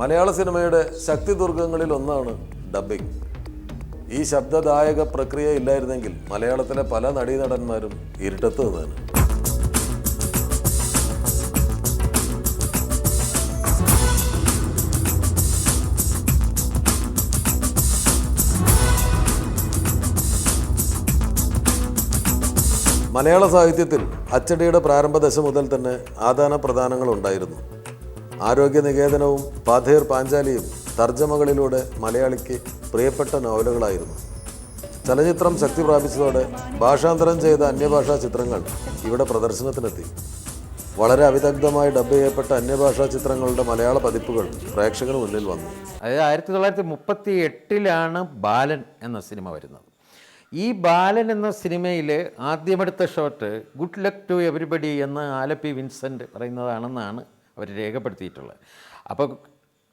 മലയാള സിനിമയുടെ ശക്തി ദുർഗങ്ങളിൽ ഒന്നാണ് ഡബ്ബിംഗ് ഈ ശബ്ദദായക പ്രക്രിയ ഇല്ലായിരുന്നെങ്കിൽ മലയാളത്തിലെ പല നടീനടന്മാരും ഇരുട്ടത്ത് നിന്നേനെ മലയാള സാഹിത്യത്തിൽ അച്ചടിയുടെ പ്രാരംഭ ദശ മുതൽ തന്നെ ആദാന പ്രദാനങ്ങൾ ഉണ്ടായിരുന്നു. ആരോഗ്യ നികേതനവും പാഥേർ പാഞ്ചാലിയും തർജമകളിലൂടെ മലയാളിക്ക് പ്രിയപ്പെട്ട നോവലുകളായിരുന്നു. ചലച്ചിത്രം ശക്തി പ്രാപിച്ചതോടെ ഭാഷാന്തരം ചെയ്ത അന്യഭാഷാ ചിത്രങ്ങൾ ഇവിടെ പ്രദർശനത്തിനെത്തി. വളരെ അവിദഗ്ധമായി ഡബ് ചെയ്യപ്പെട്ട അന്യഭാഷാ ചിത്രങ്ങളുടെ മലയാള പതിപ്പുകൾ പ്രേക്ഷകന് മുന്നിൽ വന്നു. അതായത് ആയിരത്തി തൊള്ളായിരത്തി മുപ്പത്തി എട്ടിലാണ് ബാലൻ എന്ന സിനിമ വരുന്നത്. ഈ ബാലൻ എന്ന സിനിമയിൽ ആദ്യമെടുത്ത shot good luck to everybody എന്ന് ആലപ്പി വിൻസെന്റ് പറയുന്നതാണെന്നാണ് അവർ രേഖപ്പെടുത്തിയിട്ടുള്ളത്. അപ്പോൾ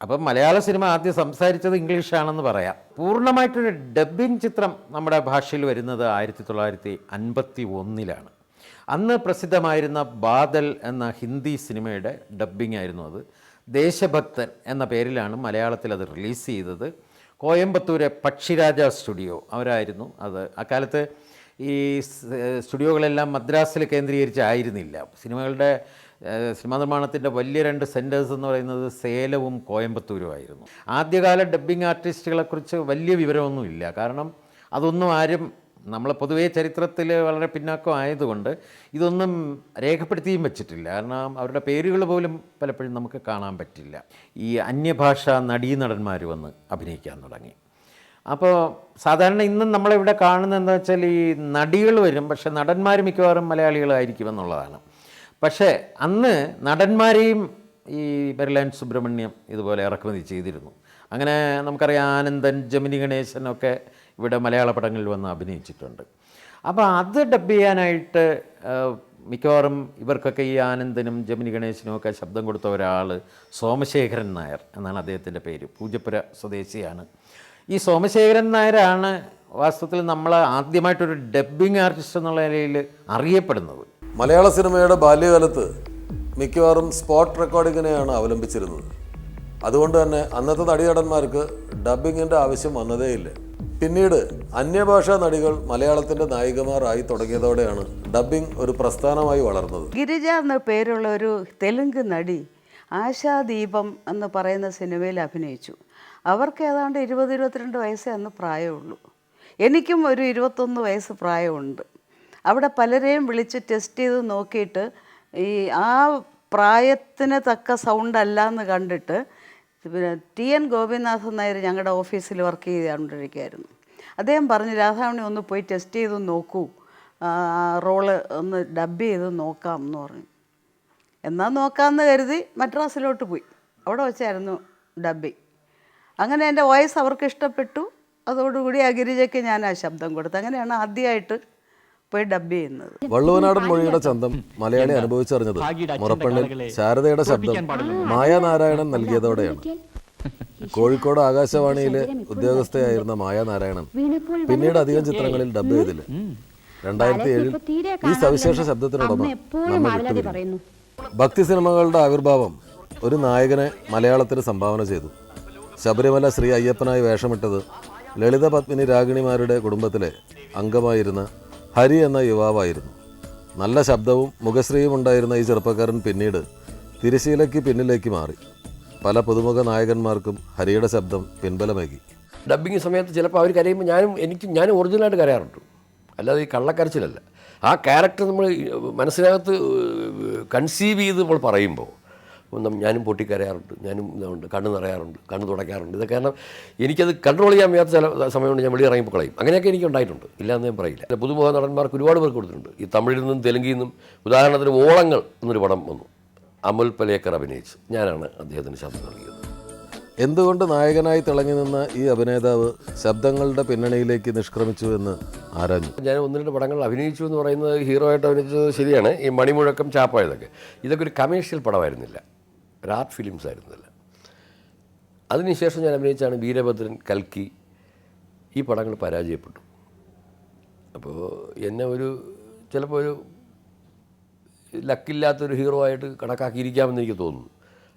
അപ്പം മലയാള സിനിമ ആദ്യം സംസാരിച്ചത് ഇംഗ്ലീഷാണെന്ന് പറയാം. പൂർണമായിട്ടൊരു ഡബ്ബിംഗ് ചിത്രം നമ്മുടെ ഭാഷയിൽ വരുന്നത് ആയിരത്തി തൊള്ളായിരത്തി അൻപത്തി ഒന്നിലാണ് അന്ന് പ്രസിദ്ധമായിരുന്ന ബാദൽ എന്ന ഹിന്ദി സിനിമയുടെ ഡബ്ബിംഗ് ആയിരുന്നു അത്. ദേശഭക്തൻ എന്ന പേരിലാണ് മലയാളത്തിൽ അത് റിലീസ് ചെയ്തത്. കോയമ്പത്തൂരെ പക്ഷിരാജ സ്റ്റുഡിയോ അവരായിരുന്നു അത്. അക്കാലത്ത് ഈ സ്റ്റുഡിയോകളെല്ലാം മദ്രാസിൽ കേന്ദ്രീകരിച്ചായിരുന്നില്ല. സിനിമകളുടെ സിനിമാ നിർമ്മാണത്തിന്റെ വലിയ രണ്ട് സെന്റേഴ്സ് എന്ന് പറയുന്നത് സേലവും കോയമ്പത്തൂരുമായിരുന്നു ആദ്യകാല ഡബ്ബിംഗ് ആർട്ടിസ്റ്റുകളെക്കുറിച്ച് വലിയ വിവരമൊന്നുമില്ല കാരണം അതൊന്നും ആരും നമ്മൾ പൊതുവേ ചരിത്രത്തിൽ വളരെ പിന്നാക്കം ആയതുകൊണ്ട് ഇതൊന്നും രേഖപ്പെടുത്തിയും വെച്ചിട്ടില്ല. കാരണം അവരുടെ പേരുകൾ പോലും പലപ്പോഴും നമുക്ക് കാണാൻ പറ്റില്ല. ഈ അന്യഭാഷ നടീനടന്മാർ വന്ന് അഭിനയിക്കാൻ തുടങ്ങി. അപ്പോൾ സാധാരണ ഇന്നും നമ്മളിവിടെ കാണുന്നത് എന്താ വെച്ചാൽ ഈ നടികൾ വരും പക്ഷേ നടന്മാർ മിക്കവാറും മലയാളികളായിരിക്കും എന്നുള്ളതാണ്. പക്ഷേ അന്ന് നടന്മാരെയും ഈ ബെർലാൻ സുബ്രഹ്മണ്യം ഇതുപോലെ ഇറക്കുമതി ചെയ്തിരുന്നു. അങ്ങനെ നമുക്കറിയാം ആനന്ദൻ ജമിനി ഗണേശനൊക്കെ ഇവിടെ മലയാള പടങ്ങളിൽ വന്ന് അഭിനയിച്ചിട്ടുണ്ട്. അപ്പോൾ അത് ഡബ് ചെയ്യാനായിട്ട് മിക്കവാറും ഇവർക്കൊക്കെ ഈ ആനന്ദനും ജമിനി ഗണേശനും ഒക്കെ ശബ്ദം കൊടുത്ത ഒരാൾ സോമശേഖരൻ നായർ എന്നാണ് അദ്ദേഹത്തിന്റെ പേര്. പൂജപ്പുര സ്വദേശിയാണ്. ഈ സോമശേഖരൻ നായരാണ് വാസ്തവത്തിൽ നമ്മൾ ആദ്യമായിട്ടൊരു ഡബ്ബിംഗ് ആർട്ടിസ്റ്റ് എന്നുള്ള നിലയിൽ അറിയപ്പെടുന്നത്. മലയാള സിനിമയുടെ ബാല്യകാലത്ത് മിക്കവാറും സ്പോട്ട് റെക്കോർഡിങ്ങിനെയാണ് അവലംബിച്ചിരുന്നത്. അതുകൊണ്ട് തന്നെ അന്നത്തെ നടീനടന്മാർക്ക് ഡബ്ബിങ്ങിന്റെ ആവശ്യം വന്നതേയില്ല. പിന്നീട് അന്യഭാഷാ നടികൾ മലയാളത്തിന്റെ നായികമാരായി തുടങ്ങിയതോടെയാണ് ഡബ്ബിംഗ് ഒരു പ്രസ്ഥാനമായി വളർന്നത്. ഗിരിജ എന്ന പേരുള്ള ഒരു തെലുങ്ക് നടി ആശാദീപം എന്ന് പറയുന്ന സിനിമയിൽ അഭിനയിച്ചു. അവർക്ക് ഏതാണ്ട് ഇരുപത് ഇരുപത്തിരണ്ട് വയസ്സേ അന്ന് പ്രായമുള്ളൂ. എനിക്കും ഒരു ഇരുപത്തൊന്ന് വയസ്സ് പ്രായമുണ്ട്. അവിടെ പലരെയും വിളിച്ച് ടെസ്റ്റ് ചെയ്ത് നോക്കിയിട്ട് ഈ ആ പ്രായത്തിന് തക്ക സൗണ്ട് അല്ല എന്ന് കണ്ടിട്ട് പിന്നെ ടി എൻ ഗോപിനാഥൻ നായർ ഞങ്ങളുടെ ഓഫീസിൽ വർക്ക് ചെയ്തുകൊണ്ടിരിക്കുകയായിരുന്നു അദ്ദേഹം പറഞ്ഞു രാധാമണി ഒന്ന് പോയി ടെസ്റ്റ് ചെയ്ത് നോക്കൂ. റോൾ ഒന്ന് ഡബ് ചെയ്ത് നോക്കാം എന്ന് പറഞ്ഞു. എന്നാൽ നോക്കാമെന്ന് കരുതി മദ്രാസിലോട്ട് പോയി. അവിടെ വെച്ചായിരുന്നു ഡബ്ബിങ് അങ്ങനെ എന്റെ വോയിസ് അവർക്ക് ഇഷ്ടപ്പെട്ടു. അതോടുകൂടി ആ ഗിരിജയ്ക്ക് ഞാൻ ആ ശബ്ദം കൊടുത്തു. അങ്ങനെയാണ് ആദ്യമായിട്ട് പോയി ഡബ് ചെയ്യുന്നത്. വള്ളുവനാടൻ മൊഴിയുടെ ചന്തം മലയാളി അനുഭവിച്ചറിഞ്ഞത് മുറപ്പള്ളിൽ ശാരദയുടെ ശബ്ദം മായാനാരായണൻ നൽകിയതോടെയാണ്. കോഴിക്കോട് ആകാശവാണിയിലെ ഉദ്യോഗസ്ഥയായിരുന്ന മായാനാരായണൻ പിന്നീട് അധികം ചിത്രങ്ങളിൽ ഡബ് ചെയ്തില്ല. രണ്ടായിരത്തി ഏഴിൽ ഈ സവിശേഷ ശബ്ദത്തിനുടമ നമ്മെ വിട്ടുപിരിഞ്ഞു. ഭക്തി സിനിമകളുടെ ആവിർഭാവം ഒരു നായകനെ മലയാളത്തിന് സംഭാവന ചെയ്തു. ശബരിമല ശ്രീ അയ്യപ്പനായി വേഷമിട്ടത് ലളിത പത്മിനി രാഗിണിമാരുടെ കുടുംബത്തിലെ അംഗമായിരുന്ന ഹരി എന്ന യുവാവായിരുന്നു. നല്ല ശബ്ദവും മുഖശ്രീയും ഉണ്ടായിരുന്ന ഈ ചെറുപ്പക്കാരൻ പിന്നീട് തിരശീലയ്ക്ക് പിന്നിലേക്ക് മാറി. പല പുതുമുഖ നായകന്മാർക്കും ഹരിയുടെ ശബ്ദം പിൻബലമേകി. ഡബ്ബിങ് സമയത്ത് ചിലപ്പോൾ അവർ കരയുമ്പോൾ ഞാനും എനിക്ക് ഞാനും ഒറിജിനലായിട്ട് കരയാറുണ്ട്. അല്ലാതെ ഈ കള്ളക്കരച്ചിലല്ല. ആ ക്യാരക്ടർ നമ്മൾ മനസ്സിനകത്ത് കൺസീവ് ചെയ്ത് നമ്മൾ പറയുമ്പോൾ ഞാനും പൊട്ടിക്കരയാറുണ്ട് ഞാനും ഇതുണ്ട് കണ്ണ് നിറയാറുണ്ട് കണ്ണ് തുടയ്ക്കാറുണ്ട്. ഇതൊക്കെ കാരണം എനിക്കത് കൺട്രോൾ ചെയ്യാൻ വയ്യാത്ത ചില സമയമുണ്ട് ഞാൻ വെളി ഇറങ്ങിപ്പോൾ കളയും. അങ്ങനെയൊക്കെ എനിക്ക് ഉണ്ടായിട്ടുണ്ട്. ഇല്ലാന്ന് ഞാൻ പറയില്ല. പുതുമുഖ നടന്മാർക്ക് ഒരുപാട് പേർക്ക് കൊടുത്തിട്ടുണ്ട്. ഈ തമിഴിൽ നിന്നും തെലുങ്കിൽ നിന്നും ഉദാഹരണത്തിന് ഓളങ്ങൾ എന്നൊരു പടം വന്നു. അമുൽ പലേക്കർ അഭിനയിച്ച്. ഞാനാണ് അദ്ദേഹത്തിന് ശബ്ദം നൽകിയത്. എന്തുകൊണ്ട് നായകനായി തിളങ്ങി നിന്ന ഈ അഭിനേതാവ് ശബ്ദങ്ങളുടെ പിന്നണിയിലേക്ക് നിഷ്ക്രമിച്ചു എന്ന് ആരാഞ്ഞു? ഞാൻ ഒന്ന് രണ്ട് പടങ്ങൾ അഭിനയിച്ചു എന്ന് പറയുന്നത് ഹീറോ ആയിട്ട് അഭിനയിച്ചത് ശരിയാണ്. ഈ മണിമുഴക്കം ചാപ്പായതൊക്കെ. ഇതൊക്കെ ഒരു കമേഴ്ഷ്യൽ പടമായിരുന്നില്ല. ഒരു ആർട്ട് ഫിലിംസ് ആയിരുന്നില്ല അതിനുശേഷം ഞാൻ അഭിനയിച്ചാണ് വീരഭദ്രൻ കൽക്കി. ഈ പടങ്ങൾ പരാജയപ്പെട്ടു. അപ്പോൾ എന്നെ ഒരു ചിലപ്പോൾ ഒരു ലക്കില്ലാത്തൊരു ഹീറോ ആയിട്ട് കണക്കാക്കിയിരിക്കാമെന്ന് എനിക്ക് തോന്നുന്നു.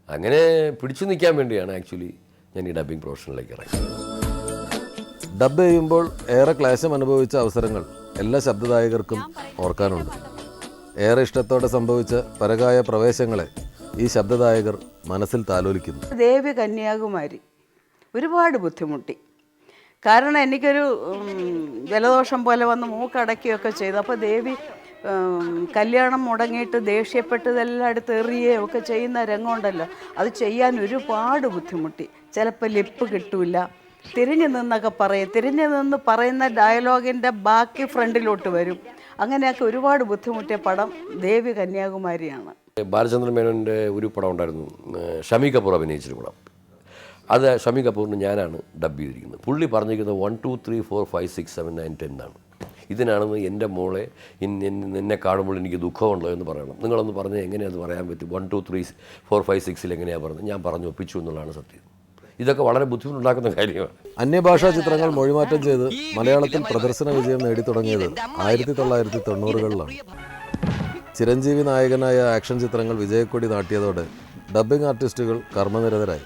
അങ്ങനെ പിടിച്ചു നിൽക്കാൻ വേണ്ടിയാണ് ആക്ച്വലി ഞാൻ ഈ ഡബിങ് പ്രൊഫഷനിലേക്ക് ഇറങ്ങിയത്. ഡബ് ചെയ്യുമ്പോൾ ഏറെ ക്ലേശം അനുഭവിച്ച അവസരങ്ങൾ എല്ലാ ശബ്ദദായകർക്കും ഓർക്കാനുണ്ട്. ഏറെ ഇഷ്ടത്തോടെ സംഭവിച്ച പരകായ പ്രവേശങ്ങളെ ഈ ശബ്ദദായകർ മനസ്സിൽ താലോലിക്കുന്നു. ദേവി കന്യാകുമാരി. ഒരുപാട് ബുദ്ധിമുട്ടി. കാരണം എനിക്കൊരു ജലദോഷം പോലെ വന്ന് മൂക്കടക്കുകയൊക്കെ ചെയ്തു. അപ്പോൾ ദേവി കല്യാണം മുടങ്ങിയിട്ട് ദേഷ്യപ്പെട്ടതെല്ലാം അടുത്ത് എറിയുകയോ ഒക്കെ ചെയ്യുന്ന രംഗമുണ്ടല്ലോ. അത് ചെയ്യാൻ ഒരുപാട് ബുദ്ധിമുട്ടി. ചിലപ്പോൾ ലിപ്പ് കിട്ടൂല. തിരിഞ്ഞു നിന്നൊക്കെ പറയും. തിരിഞ്ഞു നിന്ന് പറയുന്ന ഡയലോഗിന്റെ ബാക്കി ഫ്രണ്ടിലോട്ട് വരും. അങ്ങനെയൊക്കെ ഒരുപാട് ബുദ്ധിമുട്ടിയ പടം ദേവി കന്യാകുമാരിയാണ്. ബാലചന്ദ്രൻ മേനോന്റെ ഒരു പടം ഉണ്ടായിരുന്നു. ഷമി കപൂർ അഭിനയിച്ചൊരു പടം. അത് ഷമി കപൂറിന് ഞാനാണ് ഡബ് ചെയ്തിരിക്കുന്നത്. പുള്ളി പറഞ്ഞിരിക്കുന്നത് one two three four five six seven nine ten ആണ് ഇതിനാണെന്ന് എന്റെ മോളെ നിന്നെ കാണുമ്പോൾ എനിക്ക് ദുഃഖമുണ്ടോ എന്ന് പറയണം. നിങ്ങളൊന്ന് പറഞ്ഞ് എങ്ങനെയത് പറയാൻ പറ്റും? One two three four five സിക്സിൽ എങ്ങനെയാണ് പറഞ്ഞത്? ഞാൻ പറഞ്ഞു ഒപ്പിച്ചു എന്നുള്ളതാണ് സത്യം. ഇതൊക്കെ വളരെ ബുദ്ധിമുട്ടുണ്ടാക്കുന്ന കാര്യമാണ്. അന്യഭാഷാ ചിത്രങ്ങൾ മൊഴിമാറ്റം ചെയ്ത് മലയാളത്തിൽ പ്രദർശന വിജയം നേടി തുടങ്ങിയത് ആയിരത്തി തൊള്ളായിരത്തി തൊണ്ണൂറുകളിലാണ്. ചിരഞ്ജീവി നായകനായ ആക്ഷൻ ചിത്രങ്ങൾ വിജയക്കൊടി നാട്ടിയതോടെ ഡബ്ബിംഗ് ആർട്ടിസ്റ്റുകൾ കർമ്മനിരതരായി.